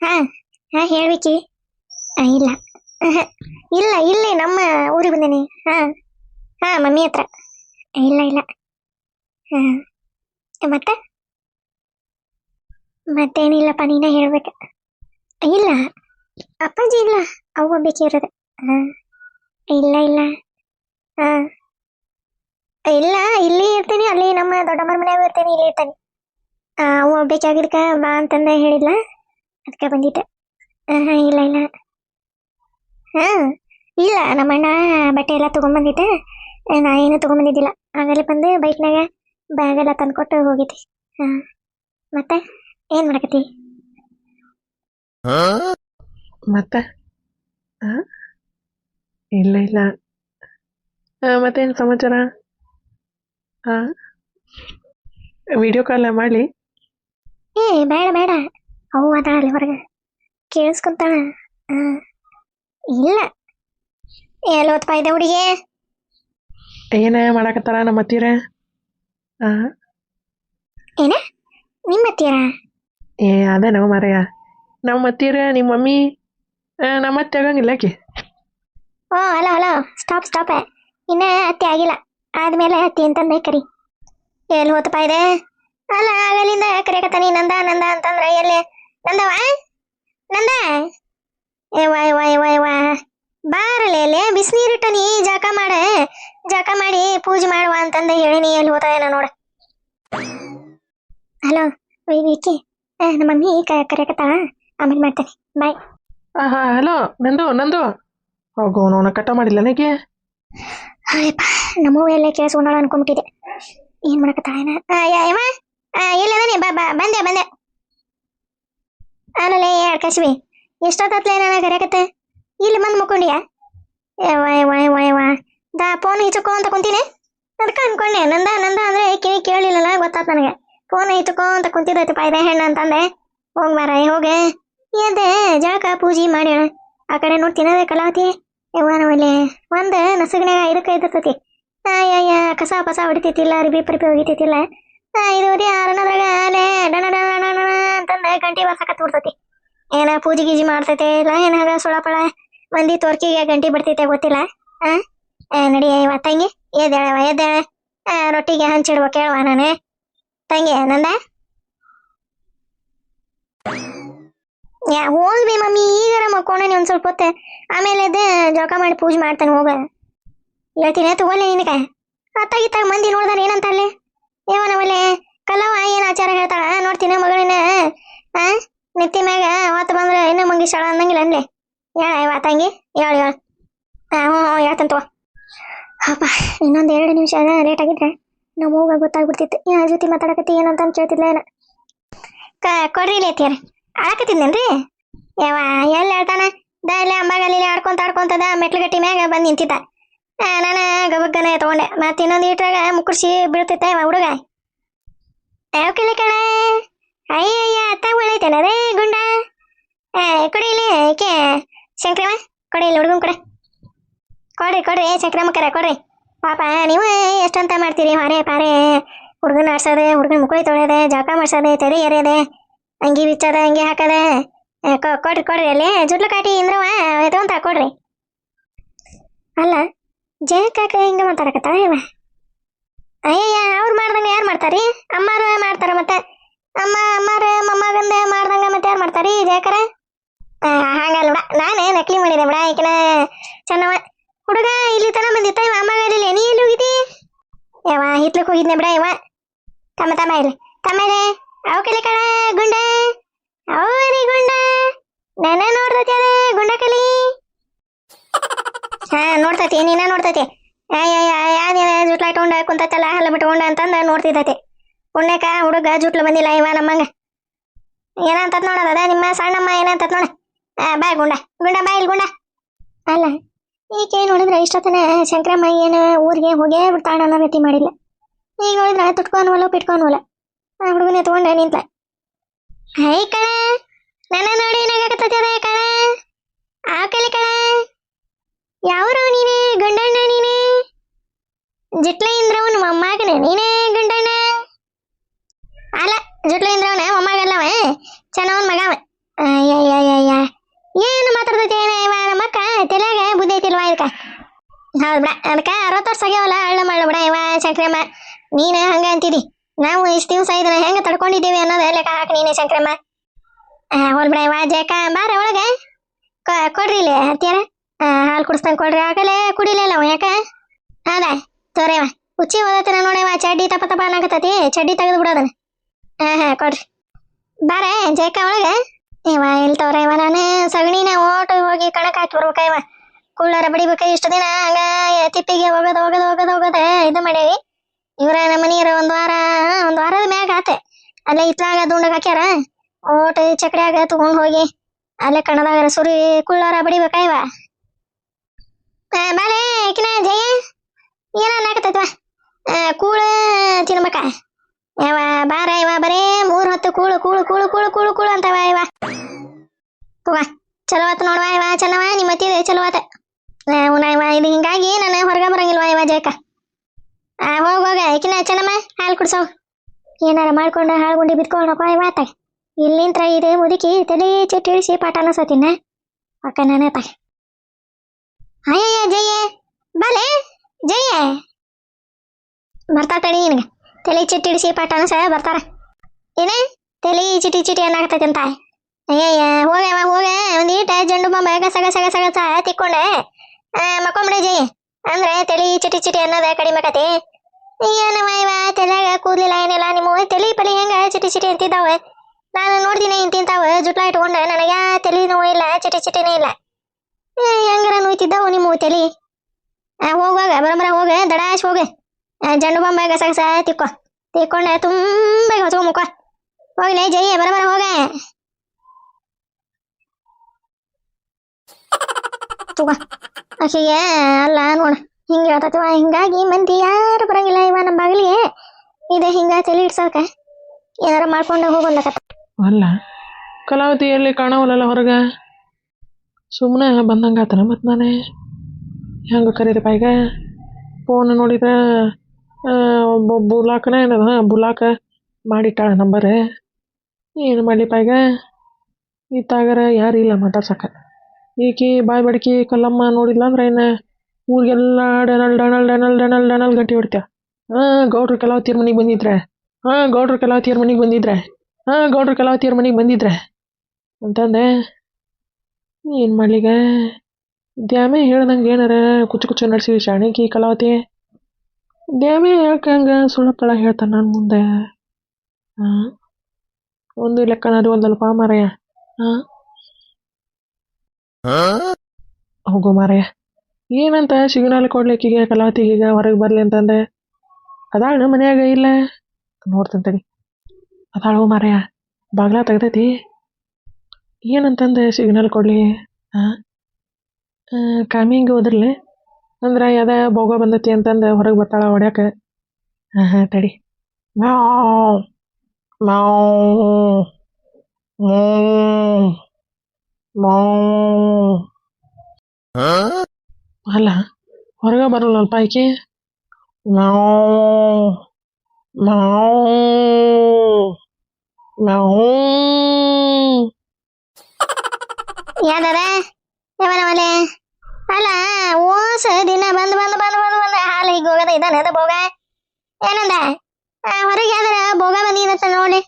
ಹಾ ಹಾ ಹೇಳ್ಬೇಕಿ. ಆ, ಇಲ್ಲ. ಇಲ್ಲ ಇಲ್ಲೇ ನಮ್ಮ ಊರಿಗೆ ಬಂದೇನಿ. ಹಾ ಹಾ ಮಮ್ಮಿ ಹತ್ರ. ಇಲ್ಲ ಇಲ್ಲ. ಹಾ ಮತ್ತೆ? ಮತ್ತೇನಿಲ್ಲಪ್ಪ ನೀನೇ ಹೇಳ್ಬೇಕ. ಇಲ್ಲ ಅಪ್ಪಾಜಿ ಇಲ್ಲ ಅವ್ವ ಬೇಕಿರೋದು ಹಾ ಇಲ್ಲ ಇಲ್ಲ. ಹಾ. ಇಲ್ಲ ಇಲ್ಲಿ ಇರ್ತೀನಿ ಅಲ್ಲಿ ನಮ್ಮ ದೊಡ್ಡಮ್ಮನ ಮನೆಯಾಗ ಇರ್ತೀನಿ ಇಲ್ಲಿ ಇರ್ತೀನಿ. ಅವ್ವ ಬೇಕಾಗಿದ್ಕ ಬಾ ಅಂತಂದ ಹೇಳಿದ್ಲ? ಅದಕ್ಕೆ ಬಂದಿದ್ದೆ. ಇಲ್ಲ ಇಲ್ಲ. ಹಾಂ ಇಲ್ಲ ನಮ್ಮಣ್ಣ ಬಟ್ಟೆ ಎಲ್ಲ ತೊಗೊಂಬಂದಿದ್ದೆ ನಾ ಏನು ತಗೊಂಡ್ಬಂದಿದ್ದಿಲ್ಲ ಆಮೇಲೆ ಬಂದು ಬೈಕ್ನಾಗ ಬ್ಯಾಗ್ ಎಲ್ಲ ತಂದ್ಕೊಟ್ಟು ಹೋಗಿದ್ದೆ ಹಾಂ ಮತ್ತೆ ಏನು ಮಾಡಕತ್ತಿ? ಮತ್ತೆ? ಇಲ್ಲ ಇಲ್ಲ. ಮತ್ತೇನು ಸಮಾಚಾರ? ಹಾಂ ವಿಡಿಯೋ ಕಾಲ್ ಮಾಡಲಿ? ಏ ಬೇಡ ಬೇಡ. ಅವು ಅದಾಳಲ್ಲಿ ಹೊರಗೆ. ಕೇಳಿಸ್ಕೊಂತಾಳ. ಆ ಇಲ್ಲ. ಎಲ್ಲೋತ್ಪ ಇದೆ ಹುಡುಗಿ? ಏನ ಮಾಡಾಕತ್ತಾರ ನಮ್ಮ ಅತ್ತೀರ? ಏನ? ನಿಮ್ಮ ಹತ್ತಿರ ಏ ಅದೇ ನಾವು ಮಾರಯ್ಯ ನಮ್ಮ ಅತ್ತೀರ ನಿಮ್ಮ ಮಮ್ಮಿ ನಮ್ಮ ಅತ್ತೆ ಆಗಂಗಿಲ್ಲ ಆಕಿ. ಓ ಹಲೋ ಹಲೋ ಸ್ಟಾಪ್ ಸ್ಟಾಪ್ ಇನ್ನ ಅತ್ತೆ ಆಗಿಲ್ಲ. ಆದ್ಮೇಲೆ ಅತ್ತಿ ಅಂತಂದೆ ಕರಿ ಎಲ್ಲಿ ಹೋತಪ್ಪ ಇದೆ? ಅಲ್ಲ ಆಗಲಿಂದ ಕರಿಯಕತ್ತಾನಿ ನಂದ ನಂದ ಅಂತಂದ್ರೆ ಎಲ್ಲಿ? ನಂದವ? ನಂದ? ಏ ವಾಯ್ ವಾಯ್ ವಾಯ್ ವಾ. ಬಾರಲೇ ಬಿಸಿನೀರಿಟ್ಟ ನೀ ಜಾಕ ಮಾಡ. ಜಾಕ ಮಾಡಿ ಪೂಜೆ ಮಾಡುವ ಅಂತಂದ ಹೇಳಿನಿ ಎಲ್ಲಿ ಹೋತ ಏನೋ ನೋಡ. ಹಲೋ ವಿಕಿ ನಮ್ಮ ಮಮ್ಮಿ ಕರೆಯಕತ್ತಾಳ. ಆಮೇಲೆ ಮಾಡ್ತೇನೆ. ಬಾಯ್. ಹಾಂ ಹಲೋ ನಂದು ನಂದು. ಹೋಗು ನೋನ ಕಟ್ಟ ಮಾಡಿಲ್ಲ ನನಗೆ? ಅಯ್ಯಪ್ಪ ನಮ್ಮವ್ವ ಎಲ್ಲ ಕೇಳಿಸ್ಕೊಂಡಾಳ ಅನ್ಕೊಂಡ್ಬಿಟ್ಟಿದೆ ಏನ್ ಮಾಡಕತ್ತ ಯವ ಇಲ್ಲ ಬಾ ಬಾ ಬಂದೆ ಬಂದೆ. ಆಮೇಲೆ ಕಶ್ವಿ ಎಷ್ಟೊತ್ತತ್ಲೆ ನಾನು ಕರೆಯಕತ್ತೆ ಇಲ್ಲಿ ಬಂದು ಮುಕ್ಕೊಂಡಿಯ? ವಾಯ್ ವಾಯ್ ವಾಯ್ ವಾ ದಾ ಫೋನ್ ಹಿಚಕೋ ಅಂತ ಕುಂತೀನಿ. ಅದಕ್ಕೆ ಅನ್ಕೊಂಡೆ, ನಂದ ನಂದ ಅಂದ್ರೆ ಕಿವಿ ಕೇಳಿಲ್ಲಲ್ಲ, ಗೊತ್ತಾತ್ ನನಗೆ. ಫೋನ್ ಹಿಚಕೋ ಅಂತ ಕುಂತಿದ್ದೈತಪ್ಪ, ಇದೆ ಹೆಣ್ಣು ಅಂತಂದೆ. ಹೋಗ್ ಮಾರ ಹೋಗೆ. ಏನಂತೆ ಜಾಕ ಪೂಜೆ ಮಾಡ್ಯಾಳ. ಆ ಕಡೆ ನೋಡಿ, ತಿನ್ನೋದೇ ಕಲಾವತಿ. ಒಲೆ ಒಂದ್ ನಸಗನ್ಯಾಗ ಇದಕ್ಕ ಅಯ್ಯಯ್ಯ ಕಸ ಪಸ ಹೊಡಿತೈತಿಲ್ಲ ರಿಬಿ ಪರಿಪಿ ಹೋಗಿತೈತಿಲ್ಲ ಐದೂರಿ ಆರನದ್ರಾಗ ಅಲೆ ಡಣ ಡಣ ಡಣ ಡಣ ಅಂತಂದ ಗಂಟಿ ಬರ್ಸಕತ್ ಬಿಡ್ತತಿ. ಏನ ಪೂಜೆ ಗೀಜಿ ಮಾಡ್ತೈತೆ ಇಲ್ಲ ಏನಾರ ಸುಳಪಳ ಮಂದಿ ತೋರ್ಕಿಗೆ ಗಂಟಿ ಬರ್ತೈತೆ ಗೊತ್ತಿಲ್ಲ, ಆ? ನಡಿ ಇವ ತಂಗಿ ಎದ್ದೇಳವ ಎದ್ದೇಳ. ರೊಟ್ಟಿಗೆ ಹಂಚಿಡ್ಬೇಕು ಹೇಳುವ ನಾನು. ತಂಗಿ, ನಂದ? ಹೋಗ್ಬಿ ಮಮ್ಮಿ, ಈಗಾರ ನೀ ಒಂದ್ ಸ್ವಲ್ಪ ಹೊತ್ತೆ. ಆಮೇಲೆ ಎದ್ದು ಜಳಕ ಮಾಡಿ ಪೂಜೆ ಮಾಡ್ತಾನೆ ಹೋಗ. ಹೇಳ್ತೀನಿ, ತಗೋಲೆ ನಿನಗೆ. ಅತ್ತಾಗಿತ್ತಾಗ ಮಂದಿ ನೋಡ್ದಾರ ಏನಂತ ಅಲ್ಲಿ? ಏವನವಲೆ ಕಲ್ಲವ ಏನ್ ಆಚಾರ ಹೇಳ್ತಾಳ? ನೋಡ್ತೀನಿ ಮಗಳಿನ. ಆ ನೆತ್ತಿ ಮ್ಯಾಗ ಹೊತ್ತು ಬಂದ್ರೆ ಇನ್ನೂ ಮಂಗಿಸಾಳ ಅಂದಂಗಿಲ್ಲ ಅನ್ಲೆ. ಹೇಳ ಇವ ತಂಗಿ, ಹೇಳ, ಹೇಳು. ಹಾ ಹ್ಞೂ ಹ್ಞೂ, ಹೇಳ್ತಾನೆ ತಗೋ. ಅಪ್ಪ, ಇನ್ನೊಂದು ಎರಡು ನಿಮಿಷ ಲೇಟ್ ಆಗಿದ್ರೆ ನಮ್ಮ ಹೋಗ ಗೊತ್ತಾಗ್ಬಿಡ್ತಿತ್ತು. ಯಾರ ಜೊತೆ ಮಾತಾಡಕತ್ತಿ ಏನಂತ ಕೇಳ್ತಿದ್ಲ ಏನ? ಕ, ಕೊಡ್ರಿ ಲೇತಿಯರ್ ಆಡಕತ್ತಿದ್ನೇನ್ರಿ ಯಾವ ಎಲ್ಲಿ ಹೇಳ್ತಾನ ದಲ್ಲಿ ಅಂಬಾಗಲ್ಲಿ ಆಡ್ಕೊಂತ ಆಡ್ಕೊಂತದ ಮೆಟ್ಲುಗಟ್ಟಿ ಮ್ಯಾಗ ಬಂದು ನಿಂತಿದ್ದ. ನಾನು ಗಬಗ್ಗನ ತಗೊಂಡೆ. ಮತ್ತೆ ಇನ್ನೊಂದು ಈಟ್ರಾಗ ಮುಕ್ಕುರ್ಸಿ ಬೀಳ್ತೈತೆ ಹುಡುಗ. ಯಾವ ಕಲೆ ಕಣ. ಅಯ್ಯಯ್ಯ ಅತ್ತ ಒಳ್ಳೈತೇನ ರೇ ಗುಂಡ. ಕೊಡಿ ಇಲ್ಲಿ ಏಕೆ ಶಂಕ್ರಮ್ಮ. ಕೊಡಿ ಇಲ್ಲಿ ಹುಡುಗನ್ ಕೊಡ. ಕೊಡ್ರಿ ಕೊಡ್ರಿ. ಶಂಕ್ರಮ್ಮ ಕರ ಕೊಡ್ರಿ. ಪಾಪ, ನೀವು ಎಷ್ಟಂತ ಮಾಡ್ತೀರಿ? ಹೊರೆ ಪಾರೆ. ಹುಡುಗನ ಆಡ್ಸೋದೆ, ಹುಡುಗನ ಮುಕ್ಕಳಿ ತೊಳೆದೆ ಜಳಕ ಮಾಡ್ಸೋದೆ, ತೆರೆ ಎರೆದೆ ಅಂಗಿ ಬಿಚ್ಚದ, ಅಂಗಿ ಹಾಕದೆ. ಕೊಡ್ರಿ ಕೊಡ್ರಿ ಅಲ್ಲಿ. ಜುಟ್ಲ ಕಾಟಿ ಇಂದ್ರವ ಎತ್ಕೊಂತ ಕೊಡ್ರಿ. ಅಲ್ಲ ಜಯ ಕಾಕ ಹಿಂಗ ಮಾತಾಡಕತ್ತಾರ ಇವ? ಅಯ್ಯಯ್ಯ, ಅವ್ರು ಮಾಡ್ದಂಗ ಯಾರು ಮಾಡ್ತಾರಿ? ಅಮ್ಮಾರು ಮಾಡ್ತಾರ ಮತ್ತೆ? ಅಮ್ಮ, ಅಮ್ಮಾರ, ಮೊಮ್ಮಗಂದ ಮಾಡ್ದಂಗ ಮತ್ತೆ ಯಾರು ಮಾಡ್ತಾರಿ? ಜಯಕರ ಹಂಗಲ್ಲ ಬಿಡ. ನಾನೇ ನಕಲಿ ಮಾಡಿದೆ ಬಿಡ ಈಕಿನ ಚೆನ್ನವ. ಹುಡುಗ ಇಲ್ಲಿ ತನ ಬಂದಿತ್ತ ಇವ ಅಮ್ಮ ಅಲ್ಲಿ ನೀ ಎಲ್ಲಿ ಹೋಗಿದ್ದಿ? ಯಾವ ಹಿತ್ಲಕ್ ಹೋಗಿದ್ನೆ ಬಿಡ ಇವ. ತಮ್ಮ ತಮ್ಮ ಇಲ್ಲಿ ತಮ್ಮ ಇದೆ ಅವು ಕಲಿ ಕಣ ಗುಂಡ. ಅವರಿ ಗುಂಡ. ನನ್ನ ನೋಡ್ತತಿ ಅದೇ ಗುಂಡ ಹಾ, ನೋಡ್ತತಿ, ನೀನ ನೋಡ್ತತಿ. ಜುಟ್ಲ ಇಟ್ಕೊಂಡ ಕುಂತತಲ್ಲ, ಹಲ್ಲ ಬಿಟ್ಕೊಂಡ ಅಂತಂದ ನೋಡ್ತಿದ್ದತಿ. ಪುಣ್ಯಕ ಹುಡುಗ ಜುಟ್ಲು ಬಂದಿಲ್ಲ ಇವ ನಮ್ಮಂಗ. ಏನಂತ ನೋಡದ ನಿಮ್ಮ ಸಣ್ಣಮ್ಮ ಏನಂತ ನೋಡ. ಬಾಯ್ ಗುಂಡ. ಗುಂಡ ಬಾಯ್ ಗುಂಡ. ಅಲ್ಲ ಈಕೆ ನೋಡಿದ್ರೆ ಇಷ್ಟೊತ್ತನ ಶಂಕರಮ್ಮ ಏನ ಊರಿಗೆ ಹೋಗೇ ಬಿಡ್ತಾಳ ಅನ್ನೋ ರೀತಿ ಮಾಡಿಲ್ಲ. ಈಗ ನೋಡಿದ್ರೆ ತುಟ್ಕೊಂಡ್ವಲ್ಲ ಪಿಟ್ಕೊನ್ವಲ್ಲ ಆ ಹುಡುಗನೇ ತಗೊಂಡೆ ನಿಂತ ಹೈ ಕಣ, ನನ್ನ ನೋಡಿ ಏನಾಗತ್ತದ ಕಣ? ಆ ಕಲಿ ಕಣ? ಯಾವ್ರವ ನೀನೇ, ಗಂಡಣ್ಣ ನೀನೇ? ಜಿಟ್ಲೇಂದ್ರವನ್ ಮೊಮ್ಮಗನೆ, ನೀನೇ ಗಂಡಣ್ಣ? ಅಲ್ಲ, ಜಿಟ್ಲೇಂದ್ರವನ, ಮೊಮ್ಮಗಲ್ಲವ ಚೆನ್ನವನ್ ಮಗವ. ಏನು ಮಾತಾಡ್ತೈತಿ ಏನ ಇವ ನಮ್ಮ ಅಕ್ಕ? ತಲೆಯಾಗ ಬುದ್ಧಿ ಐತಿಲ್ವಾ ಇದಕ್ಕ? ಹೌದ್ ಬಿಡ, ಅದಕ್ಕ ಅರವತ್ತು ವರ್ಷ ಆಗ್ಯಾವಲ್ಲ ಅಳ್ಳ ಮಾಡ್ಲ ಬಿಡ ಇವ, ಶಂಕ್ರಮ್ಮ. ನೀನ ಹಂಗ ಅಂತೀರಿ ನಾವು ಇಷ್ಟು ದಿವಸ ಇದನ್ನ ಹೆಂಗ ತಡ್ಕೊಂಡಿದ್ದೀವಿ ಅನ್ನೋದ ಲೆಕ್ಕ ಹಾಕ ನೀನೆ, ಶಂಕ್ರಮ್ಮ. ಹೋಲ್ ಬಿಡ ಇವ ಜೇಕ ಬಾರ ಒಳಗೆ ಕೊಡ್ರಿ ಇಲ್ಲಿ ಹತ್ತಿರ ಹಾಲು ಕುಡಿಸ್ದಂಗೆ ಕೊಡ್ರಿ, ಆಗಲೇ ಕುಡಿಲಿಲ್ಲ ಅವ ಯಾಕ? ಹೌದಾ ತೋರೇವ ಉಚ್ಚಿ ಓದತ್ತಿರ ನೋಡವ ಚಡ್ಡಿ ತಪ್ಪ ತಪ್ಪ ಅನ್ನಕತ್ತತಿ, ಚಡ್ಡಿ ತೆಗೆದು ಬಿಡೋದನ್ನ ಹಾಂ ಹಾಂ, ಕೊಡ್ರಿ. ಬಾರೆ ಜೇಕ ಒಳಗೆ? ಇವ ಇಲ್ಲಿ ತೋರ ನಾನು ಸಗಣಿನ ಓಟು ಹೋಗಿ ಕಣಕ್ ಹಾಕಿ ಬರ್ಬೇಕ ಇವ. ಕುಳ್ಳರ ಬಡಿಬೇಕ ಇಷ್ಟು ದಿನ ಹಂಗ ತಿಪ್ಪಿಗೆ ಹೋಗೋದು ಹೋಗೋದು ಹೋಗೋದು ಹೋಗೋದು ಇದು ಮಾಡೇವಿ ಇವ್ರ ನಮ್ಮ ನೀರು ಒಂದು ವಾರ, ಒಂದ್ ವಾರದ ಮ್ಯಾಗ ಆತ. ಅಲ್ಲೇ ಇತ್ಲಾಗ ದುಂಡಗ್ ಹಾಕ್ಯಾರ. ಓಟು ಚಕಡ್ಯಾಗ ತಗೊಂಡ್ ಹೋಗಿ, ಅಲ್ಲೇ ಕಣದಾಗ ಸುರಿ ಕುಳ್ಳರ ಬಡಿಬೇಕ ಬಾಲೆ ಕಿನ ಜಯ. ಏನ ನಾಕತೈತ್ವ ಕೂಳ, ತಿನ್ಬೇಕ. ಯಾವ ಬಾರ ಇವ ಬರೇ, ಮೂರ್ ಹೊತ್ತು ಕೂಳು ಕೂಳು ಕೂಳು ಕೂಳು ಕೂಳು ಕೂಳು ಅಂತವ ಇವ ತಗ ಚಲೋ ಆತ ನೋಡ್ವಾ ಇವ ಚೆನ್ನವ ನಿಮ್ಮ ಅತ್ತಿದೆ ಚಲೋ ಆತ. ಇವ ಇದು ಹಿಂಗಾಗಿ ನಾನು ಹೊರಗೆ ಬರಂಗಿಲ್ವಾ ಇವ ಜಯಕ ಹೋಗ್, ಹೋಗ ಏಕಿನ ಚೆನ್ನಮ್ಮ, ಹಾಲು ಕುಡ್ಸೋ. ಏನಾರ ಮಾಡ್ಕೊಂಡು ಹಾಳು ಗುಂಡಿ ಬಿತ್ಕೊಂಡು ಇವ ಆತ. ಇಲ್ಲಿಂತ್ರ ಇದೆ ಮುದುಕಿ ತಲೆ ಚಿಟ್ಟಿಳಿಸಿ ಪಾಠ ಅನಸತಿನ ಅಕ್ಕ ನಾನೇ ತ ಅಯ್ಯಯ್ಯ ಜಯ ಬಾಲೆ ಜಯ ಬರ್ತಾ ತಡಿ ನಿನಗೆ ತಲೆ ಚಿಟ್ಟಿಡಿಸಿ ಪಾಠ ಅನಸ ಬರ್ತಾರ ಏನೇ ತಲೆ ಚಿಟಿ ಚಿಟಿ ಅನ್ನಾಗತೈತಿ ಅಂತ ಅಯ್ಯಯ್ಯ ಹೋಗವ ಹೋಗ ಒಂದ್ ಈಟ ಜಂಡು ಬಾಂಬ ಗಸ ಗಸ ಗಸ ಗಸ ತಿಕ್ಕೊಂಡೆ ಮಕ್ಕೊಂಬಿಡ ಜೈ ಅಂದ್ರೆ ತಲಿ ಚಿಟಿ ಚಿಟಿ ಅನ್ನೋದ ಕಡಿಮೆ ಆಕತಿ ಏನವ ಇವ ತಲೆಯಾಗ ಕೂದ್ಲಿಲ್ಲ ಏನಿಲ್ಲ ನಿಮ್ಮ ತಲಿ ಪಲಿ ಹೆಂಗ ಚಿಟಿ ಚಿಟಿ ಅಂತಿದ್ದಾವೆ ನಾನು ನೋಡ್ತೀನಿ ಇಂತಿಂತಾವ ಜುಟ್ಲ ಇಟ್ಕೊಂಡೆ ನನಗೆ ಯಾ ತಲಿ ನೋವು ಇಲ್ಲ ಚಿಟಿ ಚಿಟಿನೇ ಇಲ್ಲ ಏ, ಹೆಂಗಾರ ನೋಯ್ತಿದ್ದಾವು ನಿಮ್ಮ ತಲಿ? ಹೋಗುವಾಗ ಬರಬರ ಹೋಗ, ದಡಾಶ್ ಹೋಗ. ಜಂಡು ಬಾಂಬ ಗಸ ಗಸ ತಿಕ್ಕೋ. ತಿಕ್ಕೊಂಡೆ ತುಂಬ ಹೊಚ್ಕೊ ಮುಕ್ಕ ಹೋಗ್ಲೇ ಜೈ, ಬರಬರ ಹೋಗ. ತಗೋ. ಆಕೆಗೆ ಅಲ್ಲ, ನೋಡ, ಹಿಂಗ ಹೇಳ್ತತಿವ ಹಿಂಗಾಗಿ ಮಂದಿ ಯಾರು ಬರಂಗಿಲ್ಲ ಇವ ನಮ್ಮ ಬಾಗಿಲಿಗೆ. ಇದೆ ಹಿಂಗ ತಲೆ ಇಡ್ಸೋಕ ಏನಾರ ಮಾಡ್ಕೊಂಡು ಹೋಗೋಲ್ಲಕತ್ತ ಅಲ್ಲ ಕಲಾವತಿ ಎಲ್ಲಿ ಕಾಣವಲ್ಲಲ್ಲ ಹೊರಗೆ? ಸುಮ್ಮನೆ ಬಂದಂಗಾತನ ಮತ್ತು ನಾನೇ? ಹೆಂಗೆ ಕರೀರಪ್ಪ ಈಗ ಫೋನ್ ನೋಡಿದ್ರೆ ಬುಲಾಕನ ಏನದ ಬುಲಾಕ ಮಾಡಿಟ್ಟಾಳ ನಂಬರ್ ಏನು ಮಾಡಲಿಪ್ಪ ಈಗ ಇತ್ತಾಗರ ಯಾರು ಇಲ್ಲ ಮಾತಾಡ್ಸಕ್ಕೆ ಈಕಿ ಬಾಯ್ ಬಡಕಿ ಕಲ್ಲಮ್ಮ ನೋಡಿಲ್ಲ ಅಂದ್ರೆ ಏನು? ಊರಿಗೆಲ್ಲ ಡನಲ್ ಡನಲ್ ಡನಲ್ ಡನಲ್ ಡನಲ್ ಗಂಟೆ ಹೊಡ್ತೀಯ. ಹಾಂ, ಗೌಡ್ರ ಕೆಲವತ್ತಿಯರ ಮನೆಗೆ ಬಂದಿದ್ರೆ. ಹಾಂ, ಗೌಡ್ರ ಕೆಲವತ್ತಿಯರ ಮನೆಗೆ ಬಂದಿದ್ರೆ. ಹಾಂ, ಗೌಡ್ರ ಕೆಲವತ್ತಿಯರ ಮನೆಗೆ ಬಂದಿದ್ರೆ. ಅಂತಂದೆ. ಏನು ಮಾಡ್ಲಿಗ? ದ್ಯಾಮೆ ಹೇಳ್ದಂಗೆ ಏನಾರ ಕುಚ್ಚು ಕುಚ್ಚು ನಡೆಸಿ ಶಾಣಿಕಿ ಕಲಾವತಿ? ದ್ಯಾಮೆ ಹೇಳ್ಕಂಗೆ ಹಂಗೆ ಸುಳ್ಳಪ್ಪಳ ಹೇಳ್ತಾನೆ ನಾನು ಮುಂದೆ? ಹಾಂ ಒಂದು ಲೆಕ್ಕನಾದ್ರು ಒಂದಲ್ಪ ಮಾರಯ್ಯ ಹಾಂ ಹೋಗೋ ಮಾರಯ್ಯ ಏನಂತ ಸಿಗ್ನಲ್ ಕೊಡ್ಲಿಕ್ಕೀಗ ಕಲಾವತಿಗೀಗ ಹೊರಗೆ ಬರಲಿ ಅಂತಂದೆ? ಅದಾಳು ಮನ್ಯಾಗ ಇಲ್ಲ? ನೋಡ್ತೀನಿ ತಡಿ. ಅದಾಳು ಮಾರಯ್ಯ ಬಾಗ್ಲ ತೆಗ್ದೈತಿ? ಏನಂತಂದೆ ಸಿಗ್ನಲ್ ಕೊಡಲಿ? ಹಾಂ ಕಾಮಿಂಗ್ ಹೋದ್ರಲಿ ಅಂದ್ರೆ ಯಾವ್ದ ಭೋಗ ಬಂದೈತಿ ಅಂತಂದು ಹೊರಗೆ ಬರ್ತಾಳೆ ಹೊಡ್ಯಾಕ? ಹಾಂ ಹಾಂ ತಡಿ. ಮ್ಯಾವ್. ಮ್ಯಾವ್. ಮ್ಯಾವ್. ಅಲ್ಲ, ಹೊರಗೆ ಬರಲ್ಲಲ್ಪ ಆಕೆ? ಮ್ಯಾವ್. ಮ್ಯಾವ್. ಮ್ಯಾವ್. ಯಾವ್ದಾರ ಯಾವನವಲೆ ಅಲ್ಲ ಓಸ ದಿನ ಬಂದು ಬಂದು ಬಂದು ಬಂದು ಬಂದು ಹಾಲು ಹೀಗೆ ಹೋಗದ ಇದ್ದಾನೆ ಅದು ಭೋಗ ಏನಂದ ಆ, ಹೊರಗೆ ಯಾವ್ದಾರ ಭೋಗ ಬಂದಿದತ್ತ ನೋಡಿ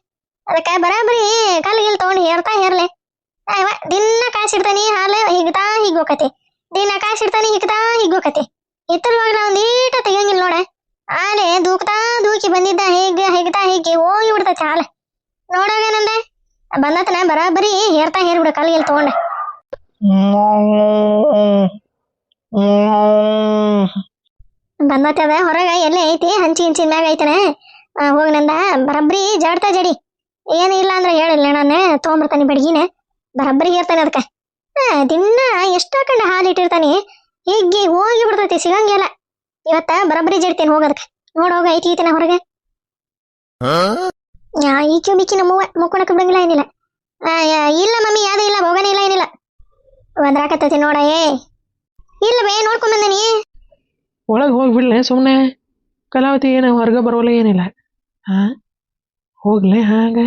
ಅದಕ್ಕೆ ಬರಾಬರಿ ಕಲ್ಲು ಗಿಲ್ ತಗೊಂಡು ಹೇರ್ತಾ ಹೇರ್ಲೆ ಅಯ್ಯವ ದಿನ ಕಾಸಿಡ್ತಾನಿ ಹಾಲು ಹಿಗ್ತಾ ಹೀಗ್ ಹೋಗತಿ ದಿನ ಕಾಸಿಡ್ತಾನಿ ಹಿಗ್ತಾ ಹೀಗ್ ಹೋಗತಿ ಇತ್ತಲ್ ಹೋಗಿ ಒಂದ್ ಈಟ ತೆಗಿಯಂಗಿಲ್ಲ ನೋಡ ಆಲೆ ದೂಕ್ತಾ ದೂಕಿ ಬಂದಿದ್ದ ಹೇಗ್ ಹಿಗ್ತಾ ಹೀಗೆ ಹೋಗಿ ಬಿಡ್ತೈತಿ ಹಾಲು ನೋಡೋಗೇನಂದ ಬಂದತನ ಬರಾಬರಿ ಹೇರ್ತಾ ಹೇರ್ಬಿಡು ಕಲ್ಲು ಗಿಲ್ ತಗೊಂಡೆ ಬಂದತ್ತದ ಹೊರಗ ಎಲ್ಲ ಐತಿ? ಹಂಚಿ ಹಿಂಚಿನ ಮ್ಯಾಗ ಐತನ. ಹೋಗಿ ನಂದ, ಬರಬ್ರಿ ಜಡ್ತಾ ಜಡಿ. ಏನು ಇಲ್ಲ ಅಂದ್ರೆ ಹೇಳಿಲ್ಲ ನಾನು, ತೊಗೊಂಬರ್ತಾನೆ ಬಡ್ಗಿನ ಬರಬ್ರಿ ಇರ್ತಾನೆ ಅದಕ್ಕೆ. ದಿನ ಎಷ್ಟು ಕಂಡ ಹಾಲು ಇಟ್ಟಿರ್ತಾನೆ. ಹಿಗ್ಗಿ ಹೋಗಿ ಬಿಡ್ತೈತಿ ಸಿಗಂಗಿಲ್ಲ ಇವತ್ತ ಬರಬ್ರಿ ಜಡ್ತೇನೆ ಹೋಗೋದಕ್ಕೆ ನೋಡ ಹೋಗ ಐತಿ ಐತಿನ ಹೊರಗೆ. ಈಕಿ ಬಿಕ್ಕಿ ನಮ್ಮ ಮುಕ್ಕೊಳಕ್ ಬಿಡಂಗಿಲ್ಲ ಏನಿಲ್ಲ. ಇಲ್ಲ ಮಮ್ಮಿ, ಯಾವ್ದು ಇಲ್ಲ, ಹೋಗನೇ ಇಲ್ಲ ಏನಿಲ್ಲ. ಒಂದ್ರಾಕತ್ತೈತಿ ನೋಡ ಏ ಇಲ್ಲ ಬೇ ನೋಡ್ಕೊಂಡ್ ಬಂದನಿ ಒಳಗೆ ಹೋಗ್ಬಿಡ್ಲೆ ಸುಮ್ಮನೆ ಕಲಾವತಿ ಏನು ಹೊರಗೆ ಬರೋಲ್ಲ ಏನಿಲ್ಲ ಹಾಂ ಹೋಗ್ಲೆ ಹಾಗೆ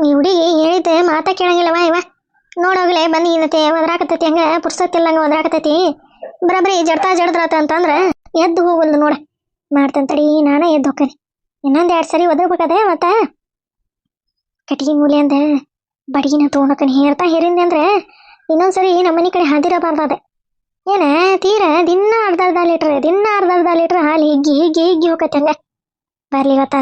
ಈ ಹುಡುಗಿ ಹೇಳಿದ್ದೆ ಮಾತಾ ಕೇಳಂಗಿಲ್ಲವ ಇವ ನೋಡೋಗ್ಲೆ ಬಂದಿನತೆ ಒದರಾಕತೈತಿ ಹಂಗ ಪುರ್ಸತ್ತಿಲ್ಲಂಗ ಒದರಾಕತೈತಿ ಬರಬ್ರಿ ಜಡ್ತಾ ಜಡ್ದ್ರಾತ ಅಂತಂದ್ರ ಎದ್ದು ಹೋಗಲ್ದು ನೋಡ ಮಾಡ್ತೇನೆ ತಡಿ ನಾನೇ ಎದ್ದು ಹೋಗ್ತೇನೆ ಇನ್ನೊಂದ್ ಎರಡ್ ಸರಿ ಒದರ್ಬೇಕದೆ ಮತ್ತ ಕಟ್ಟಿಗೆ ಮೂಲೆ ಅಂದ ಬಡಗಿನ ತೊಗೊಂಡಕನ್ ಹೇರ್ತಾ ಹೇರಿಂದೆ ಅಂದ್ರೆ ಇನ್ನೊಂದ್ಸರಿ ನಮ್ಮ ಮನೆ ಕಡೆ ಹಾದಿರಬಾರ್ದದೆ ಏನ, ತೀರ, ದಿನ ಅರ್ಧ ಅರ್ಧ ಲೀಟ್ರ್ ದಿನ ಅರ್ಧ ಅರ್ಧ ಲೀಟ್ರ್ ಹಾಲು ಹಿಗ್ಗಿ ಹಿಗ್ಗಿ ಹಿಗ್ಗಿ ಹೋಗತ್ತೆ ಹಂಗ. ಬರ್ಲಿ ಇವತ್ತ.